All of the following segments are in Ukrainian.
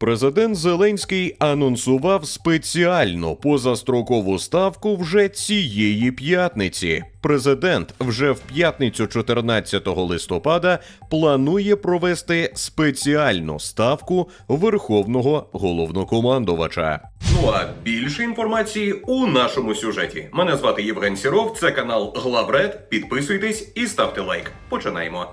Президент Зеленський анонсував спеціальну позастрокову ставку вже цієї п'ятниці. Президент вже в п'ятницю, 14 листопада, планує провести спеціальну ставку верховного головнокомандувача. Ну а більше інформації у нашому сюжеті. Мене звати Євген Сіров. Це канал Главред. Підписуйтесь і ставте лайк. Починаємо.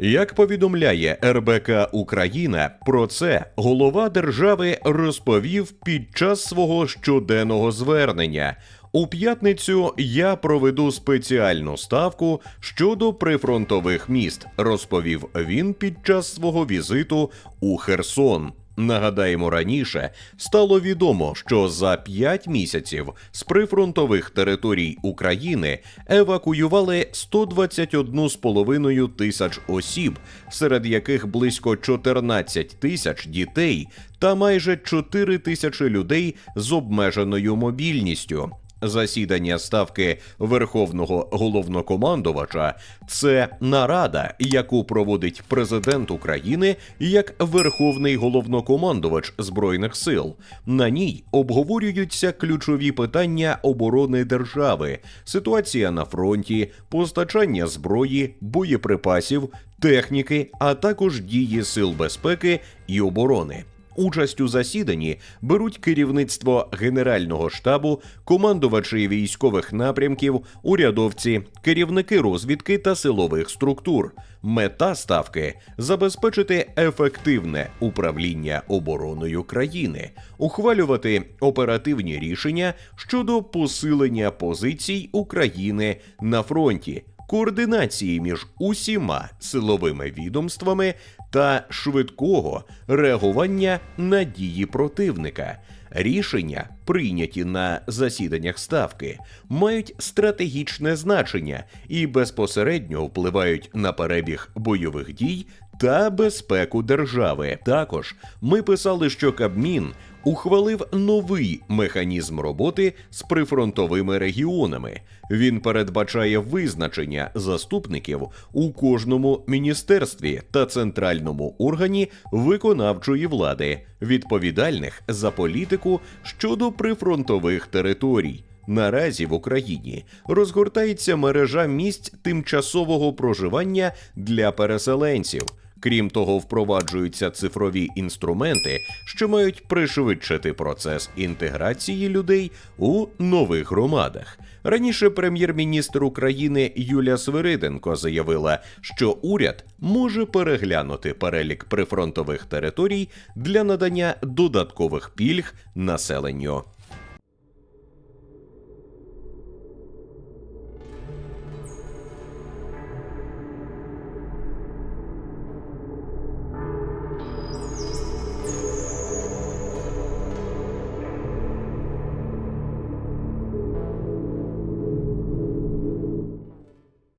Як повідомляє РБК Україна, про це голова держави розповів під час свого щоденного звернення. У п'ятницю я проведу спеціальну ставку щодо прифронтових міст, розповів він під час свого візиту у Херсон. Нагадаємо, раніше стало відомо, що за 5 місяців з прифронтових територій України евакуювали 121,5 тисяч осіб, серед яких близько 14 тисяч дітей та майже 4 тисячі людей з обмеженою мобільністю. Засідання ставки Верховного головнокомандувача це нарада, яку проводить президент України як Верховний головнокомандувач збройних сил. На ній обговорюються ключові питання оборони держави, ситуація на фронті, постачання зброї, боєприпасів, техніки, а також дії сил безпеки і оборони. Участь у засіданні беруть керівництво Генерального штабу, командувачі військових напрямків, урядовці, керівники розвідки та силових структур. Мета ставки забезпечити ефективне управління обороною країни, ухвалювати оперативні рішення щодо посилення позицій України на фронті. Координації між усіма силовими відомствами та швидкого реагування на дії противника. Рішення, прийняті на засіданнях ставки, мають стратегічне значення і безпосередньо впливають на перебіг бойових дій та безпеку держави. Також ми писали, що Кабмін ухвалив новий механізм роботи з прифронтовими регіонами. Він передбачає визначення заступників у кожному міністерстві та центральному органі виконавчої влади, відповідальних за політику щодо прифронтових територій. Наразі в Україні розгортається мережа місць тимчасового проживання для переселенців. Крім того, впроваджуються цифрові інструменти, що мають пришвидшити процес інтеграції людей у нових громадах. Раніше прем'єр-міністр України Юлія Свириденко заявила, що уряд може переглянути перелік прифронтових територій для надання додаткових пільг населенню.